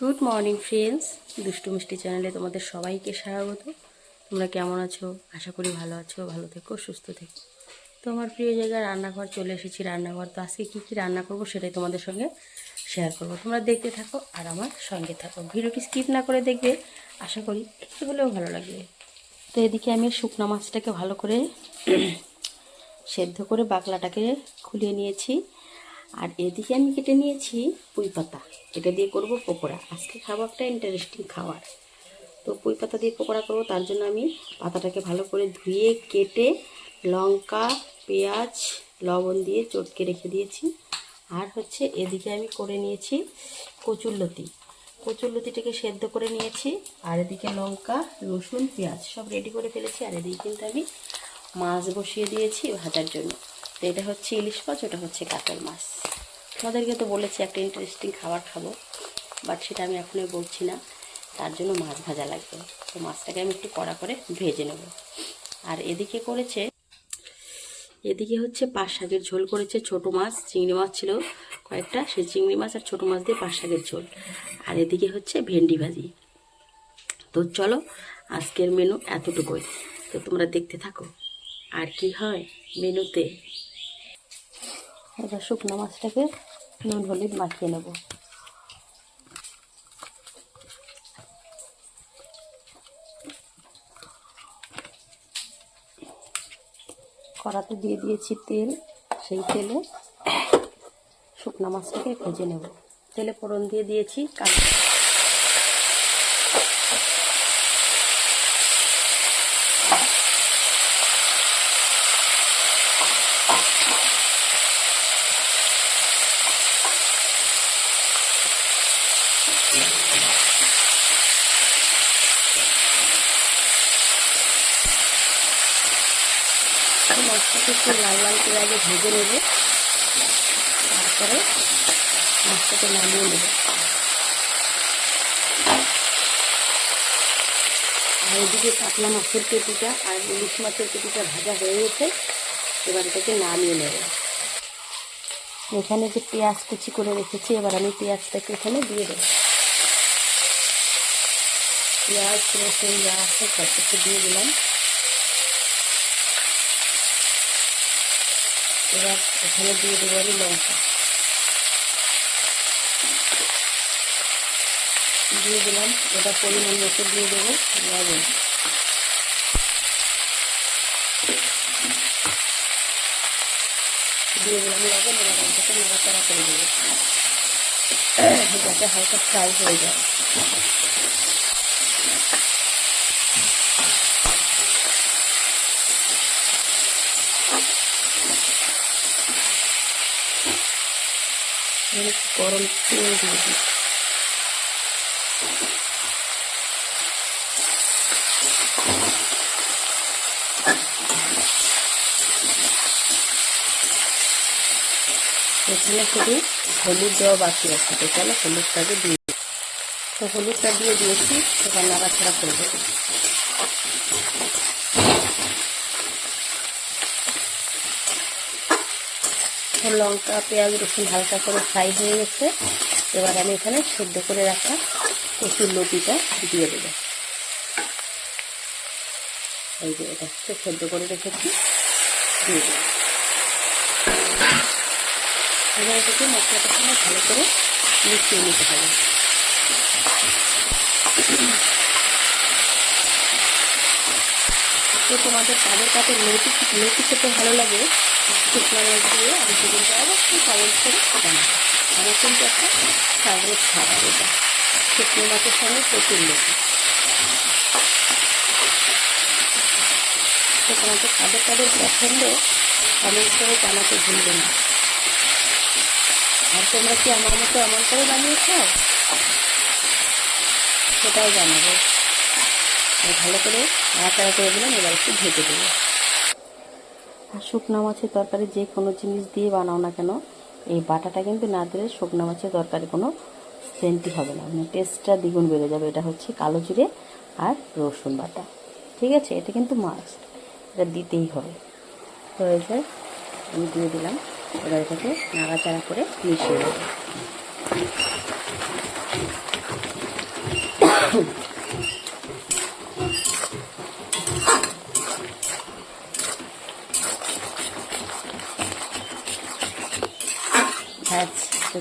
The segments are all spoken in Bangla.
গুড মর্নিং ফ্রেন্ডস দুষ্টু মিষ্টি চ্যানেলে তোমাদের সবাইকে স্বাগত। তোমরা কেমন আছো? আশা করি ভালো আছো, ভালো থেকো, সুস্থ থেকো। তো আমার প্রিয় জায়গায় রান্নাঘর চলে এসেছি। রান্নাঘর তো আজকে কী কী রান্না করব সেটাই তোমাদের সঙ্গে শেয়ার করব। তোমরা দেখতে থাকো আর আমার সঙ্গে থাকো। ভিডিওটি স্কিপ না করে দেখবে। আশা করি একটু হলেও ভালো লাগবে। তো এদিকে আমি শুকনো মাছটাকে ভালো করে সেদ্ধ করে বাকলাটাকে খুলিয়ে নিয়েছি। আর এদিকে আমি কেটে নিয়েছি পুঁই পাতা। এটা দিয়ে করব পকোড়া। আজকে খাব একটা ইন্টারেস্টিং খাবার। তো পুঁই পাতা দিয়ে পকোড়া করব, তার জন্য আমি পাতাটাকে ভালো করে ধুয়ে কেটে লঙ্কা, পেঁয়াজ, লবণ দিয়ে চটকে রেখে দিয়েছি। আর হচ্ছে এদিকে আমি করে নিয়েছি কচুরলতি কচুরলতিটাকে সেদ্ধ করে নিয়েছি। আর এদিকে লঙ্কা, রসুন, পেঁয়াজ সব রেডি করে ফেলেছি। আর এদিকে কিন্তু আমি মাছ বসিয়ে দিয়েছি ভাজার জন্য। তো এটা হচ্ছে ইলিশ মাছ, ওটা হচ্ছে কাতল মাছ। তোমাদেরকে তো বলেছি, একটা ইন্টারেস্টিং খাবার খাব বাট সেটা আমি এখনই বলছি না। তার জন্য মাছ ভাজা লাগবে। তো মাছটাকে আমি একটু কড়া করে ভেজে নেব। আর এদিকে করেছে, এদিকে হচ্ছে পাঁচ শাকের ঝোল করেছে ছোট মাছ, চিংড়ি মাছ ছিল কয়েকটা, সেই চিংড়ি মাছ আর ছোট মাছ দিয়ে পাঁচ শাকের ঝোল। আর এদিকে হচ্ছে ভেন্ডি ভাজি। তো চলো, আজকের মেনু এতটুকুই। তো তোমরা দেখতে থাকো। আর কি হয় মেনুতে এবার শুকনো মাছটাকে নুন, হলুদ মাখিয়ে নেব। কড়াতে দিয়ে দিয়েছি তেল, সেই তেলে শুকনো মাছটাকে ভেজে নেব। তেলে ফোড়ন দিয়ে দিয়েছি কালো মাছটাকে একটু লাল লাল করে আগে ভেজে নেবে। তারপরে মাছটাকে নামিয়ে নেবে। আর এদিকে কাতলা মাছের পেটিটা আর ইলিশ মাছের পেটিটা ভাজা হয়ে গেছে, এবার এটাকে নামিয়ে নেবে। এখানে যে পেঁয়াজ কুচি করে রেখেছি, এবার আমি পেঁয়াজটাকে এখানে দিয়ে দেবো। পেঁয়াজ রসুন যা আছে সব কিছু দিয়ে দিলাম। এবার এখানে দিয়ে দেবো আমি লঙ্কা। দিয়ে দিলাম, এটা পরিমাণ মতো দিয়ে দেবো, লবণ। দিয়ে দিলাম লবণ, এবার লঙ্কাটা নাড়াচাড়া করে দেবো। যাতে হালকা ফ্রাই হয়ে যায়। গরম তেল দিয়ে দিই। এখানে শুধু হলুদ দেওয়া বাকি আছে, তো চলো হলুদটাকে দিয়ে তো হলুদটা দিয়ে দিয়েছি এবার নাড়াচাড়া করে দেবো লঙ্কা, পেঁয়াজ, রসুন হালকা করে ফ্রাই হয়ে গেছে। এবার আমি এখানে সেদ্ধ করে রাখা কচুর লতিটা দিয়ে দেবো। এই যে এটা হচ্ছে সেদ্ধ করে রেখেছি, দিয়ে দেবো। এবার এটাকে ভালো করে মিশিয়ে নিতে হবে। তোমাদের কাদের কাছে লতি লতি খেতে ভালো লাগে দিয়ে কিন্তু একটা এটা মাছের সঙ্গে প্রচুর কাদের কাদের পছন্দ কমেন্ট করে জানাতে ভুলবে না আর তোমরা কি আমার মতো এমন করে বানিয়ে খাও সেটাও জানাব। ভালো করে নাড়াচাড়া করে দিলাম, এবার একটু ভেজে দেবো। আর শুকনো মাছের তরকারি যে কোনো জিনিস দিয়ে বানাও না কেন, এই বাটাটা কিন্তু না দিলে শুকনো মাছের তরকারি কোনো সেন্টই হবে না। মানে টেস্টটা দ্বিগুণ বেড়ে যাবে। এটা হচ্ছে কালো জিরে আর রসুন বাটা। ঠিক আছে? এটা কিন্তু মাছ এটা দিতেই হবে। তো এই যে আমি দিয়ে দিলাম। এবার এটাকে নাড়াচাড়া করে মিশিয়ে দেবো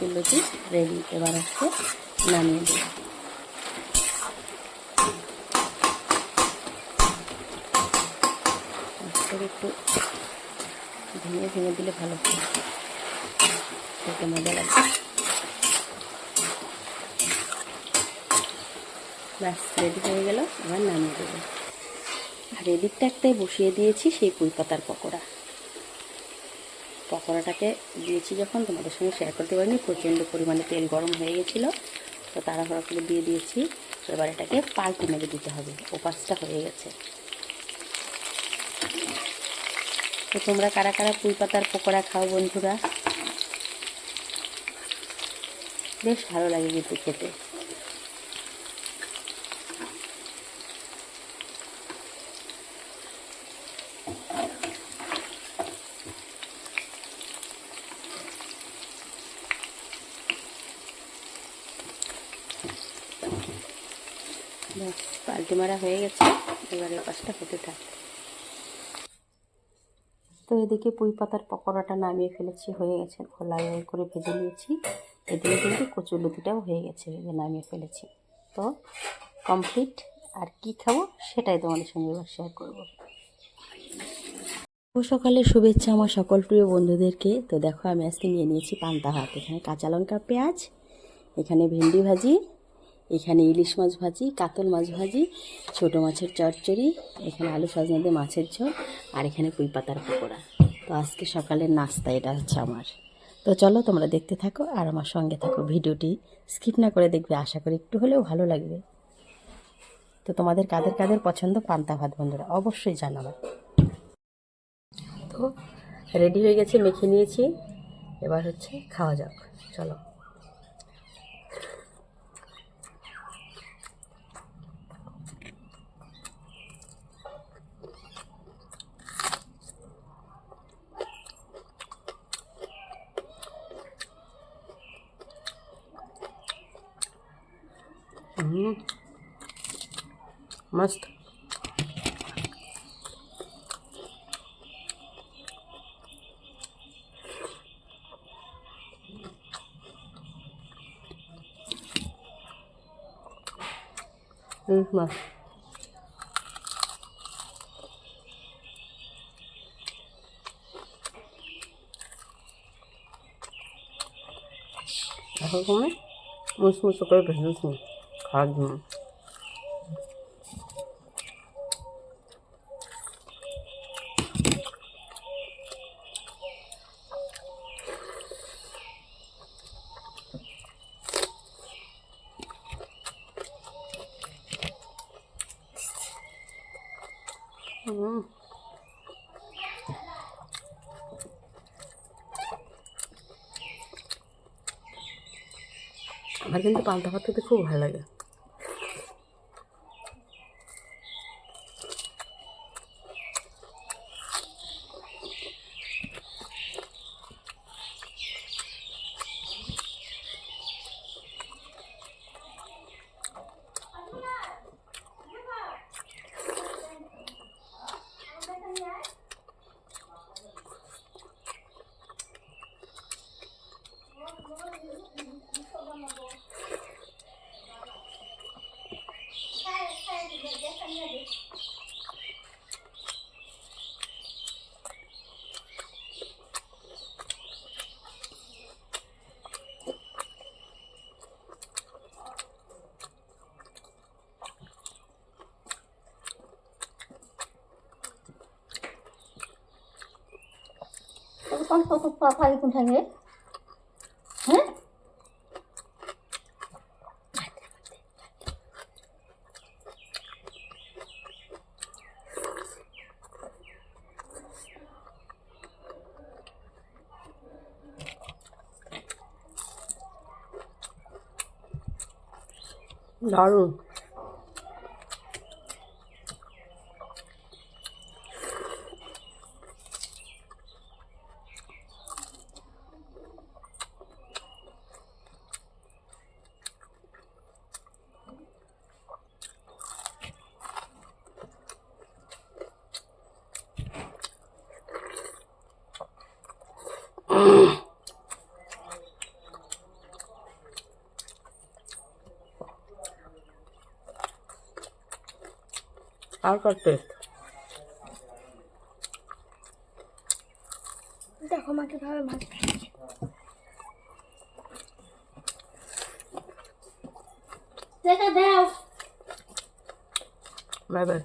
কচুরলতি রেডি এবার হচ্ছে নামিয়ে করে একটু ভেঙে ভেঙে দিলে ভালো খেতে মজা লাগবে ব্যাস রেডি হয়ে গেল আবার নামিয়ে দেবো। আর এদিকটা একটাই বসিয়ে দিয়েছি সেই পুঁই পাতার পকোড়া। পকোড়াটাকে দিয়েছি যখন, তোমাদের সঙ্গে শেয়ার করতে পারিনি, প্রচণ্ড পরিমাণে তেল গরম হয়ে গেছিল। তো তাড়াহুড়া করে দিয়ে দিয়েছি এবার এটাকে পাল্টি মেরে দিতে হবে, ওপাশটা হয়ে গেছে। তো তোমরা কারা কারা পুঁই পাতার পকোড়া খাও বন্ধুরা? বেশ ভালো লাগে কিন্তু খেতে ব্যাস পাল্টি মারা হয়ে গেছে। এবারে পাশটা হতে থাক। তো এদিকে পুঁই পাতার পকোড়াটা নামিয়ে ফেলেছি, হয়ে গেছে লাল লাল করে ভেজে নিয়েছি। এদিকে কিন্তু কচুর লতিটাও হয়ে গেছে নামিয়ে ফেলেছি। তো কমপ্লিট আর কি খাব সেটাই তোমাদের সঙ্গে এবার শেয়ার করব। শুভ সকালের শুভেচ্ছা আমার সকল প্রিয় বন্ধুদেরকে। তো দেখো, আমি আজকে নিয়ে নিয়েছি পান্তা ভাত। এখানে কাঁচা লঙ্কা, পেঁয়াজ, এখানে ভেন্ডি ভাজি এখানে ইলিশ মাছ ভাজি, কাতল মাছ ভাজি, ছোটো মাছের চচ্চড়ি, এখানে আলু সজনা দিয়ে মাছের ঝোল, আর এখানে পুঁই পাতার পকোড়া। তো আজকে সকালের নাস্তা, এটা হচ্ছে আমার। তো চলো তোমরা দেখতে থাকো আর আমার সঙ্গে থাকো ভিডিওটি। স্কিপ না করে দেখবে, আশা করি একটু হলেও ভালো লাগবে। তো তোমাদের কাদের কাদের পছন্দ? পান্তা ভাত, বন্ধুরা, অবশ্যই জানাবে। তো রেডি হয়ে গেছে, মেখে নিয়েছি। এবার হচ্ছে খাওয়া যাক। চলো। મસ્ત મસ્ત Agora como é? Vamos começar a pegar assim. Cadê? আমার কিন্তু পান্তা ভাত খেতে খুব ভালো লাগে। 깜빡깜빡 파이콘 타게? 응? 나름 কার টেস্ট দেখো মা কীভাবে মাছ দেখা দাও। Bye bye